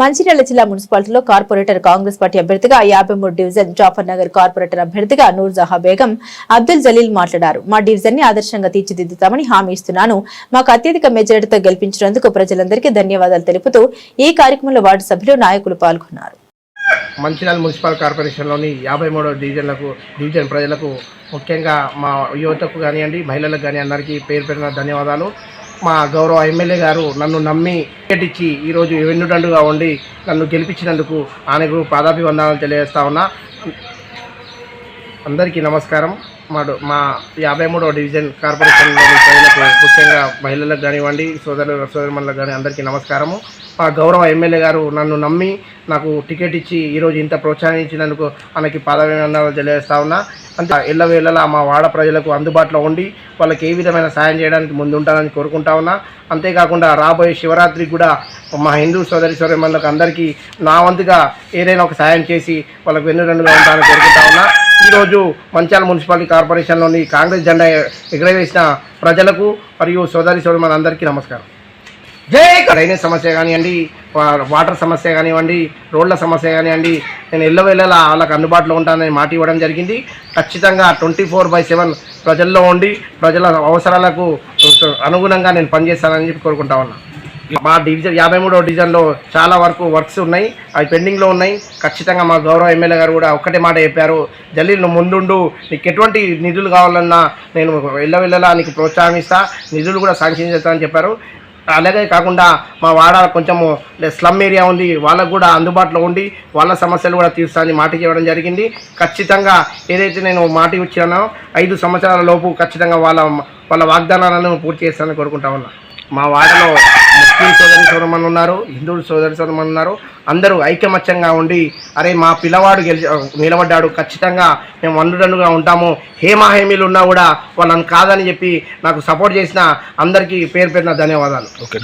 మంచిర్యాల జిల్లా మున్సిపాలిటీలో corporator Congress party అభ్యర్థిగా యాభై మూడు డివిజన్ జాఫర్ నగర్ కార్పొరేటర్ అభ్యర్థిగా నూర్ జహా బేగం అబ్దుల్ జలీల్ మాట్లాడారు. మా డివిజన్ని ఆదర్శంగా తీర్చిదిద్దుతామని హామీ ఇస్తున్నాను. మాకు అత్యధిక మెజారిటీతో గెలిపించినందుకు ప్రజలందరికీ ధన్యవాదాలు తెలుపుతూ ఈ కార్యక్రమంలో వార్డు సభ్యులు నాయకులు పాల్గొన్నారు. మంచిర్యాల మున్సిపల్ కార్పొరేషన్లోని యాభై మూడో డివిజన్లకు డివిజన్ ప్రజలకు ముఖ్యంగా మా యువతకు కానివ్వండి మహిళలకు కానీ అందరికీ పేరు పేరున ధన్యవాదాలు. మా గౌరవ ఎమ్మెల్యే గారు నన్ను నమ్మి టికెట్ ఇచ్చి ఈరోజు వెన్నుదండుగా ఉండి నన్ను గెలిపించినందుకు ఆయనకు పాదాభివందనాలు తెలియజేస్తా ఉన్నా. అందరికీ నమస్కారం. మా మా యాభై మూడవ డివిజన్ కార్పొరేషన్లోని ప్రజలకు ముఖ్యంగా మహిళలకు కానివ్వండి సోదరు సోదరుమణులకు కానీ అందరికీ నమస్కారము. మా గౌరవ ఎమ్మెల్యే గారు నన్ను నమ్మి నాకు టికెట్ ఇచ్చి ఈరోజు ఇంత ప్రోత్సహించినందుకు మనకి పాదాభివందనాలు తెలియజేస్తా ఉన్నా. అంటే ఎల్లవేళలా మా వాడ ప్రజలకు అందుబాటులో ఉండి వాళ్ళకి ఏ విధమైన సాయం చేయడానికి ముందుంటానని కోరుకుంటా ఉన్నా. అంతేకాకుండా రాబోయే శివరాత్రికి కూడా మా హిందూ సోదరి సోదరిమణులకు అందరికీ నా వంతుగా ఏదైనా ఒక సాయం చేసి వాళ్ళకు వెన్నుదండుగా ఉంటానని కోరుకుంటా ఉన్నా. ఈరోజు మంచాల మున్సిపాలిటీ కార్పొరేషన్లోని కాంగ్రెస్ జెండా ఎగరవేసిన ప్రజలకు మరియు సోదరి సోదరి అందరికీ నమస్కారం. జై డ్రైనేజ్ సమస్య కానివ్వండి వాటర్ సమస్య కానివ్వండి రోడ్ల సమస్య కానివ్వండి నేను ఎల్లవేళలా వాళ్ళకి అందుబాటులో ఉంటానని మాట ఇవ్వడం జరిగింది. ఖచ్చితంగా ట్వంటీ ఫోర్ బై సెవెన్ ప్రజల్లో ఉండి ప్రజల అవసరాలకు అనుగుణంగా నేను పనిచేస్తానని చెప్పి కోరుకుంటా ఉన్నా. మా డివిజన్ యాభై మూడో డివిజన్లో చాలా వరకు వర్క్స్ ఉన్నాయి. అవి పెండింగ్లో ఉన్నాయి. ఖచ్చితంగా మా గౌరవ ఎమ్మెల్యే గారు కూడా ఒక్కటే మాట చెప్పారు. జల్లీలు నువ్వు ముందుండు. నీకు ఎటువంటి నిధులు కావాలన్నా నేను వెళ్ళవెళ్ళలా నీకు ప్రోత్సాహమిస్తా నిధులు కూడా శాంక్షన్ చేస్తానని చెప్పారు. అలాగే కాకుండా మా వాడ కొంచెము స్లమ్ ఏరియా ఉంది. వాళ్ళకు కూడా అందుబాటులో ఉండి వాళ్ళ సమస్యలు కూడా తీరుస్తానని మాట ఇవ్వడం జరిగింది. ఖచ్చితంగా ఏదైతే నేను మాట ఇచ్చానో ఐదు సంవత్సరాల లోపు ఖచ్చితంగా వాళ్ళ వాళ్ళ వాగ్దానాలను పూర్తి చేస్తానని కోరుకుంటా ఉన్నా. మా వాడలో ముస్లిం సోదరి సోదరమని ఉన్నారు హిందువులు సోదరి సోదరమని ఉన్నారు. అందరూ ఐకమత్యంగా ఉండి అరే మా పిల్లవాడు గెలిచి నిలబడ్డాడు ఖచ్చితంగా మేము వండుదనుగా ఉంటాము. హేమాహేమీలు ఉన్నా కూడా వాళ్ళని కాదని చెప్పి నాకు సపోర్ట్ చేసిన అందరికీ పేరు పేరున ధన్యవాదాలు. ఓకే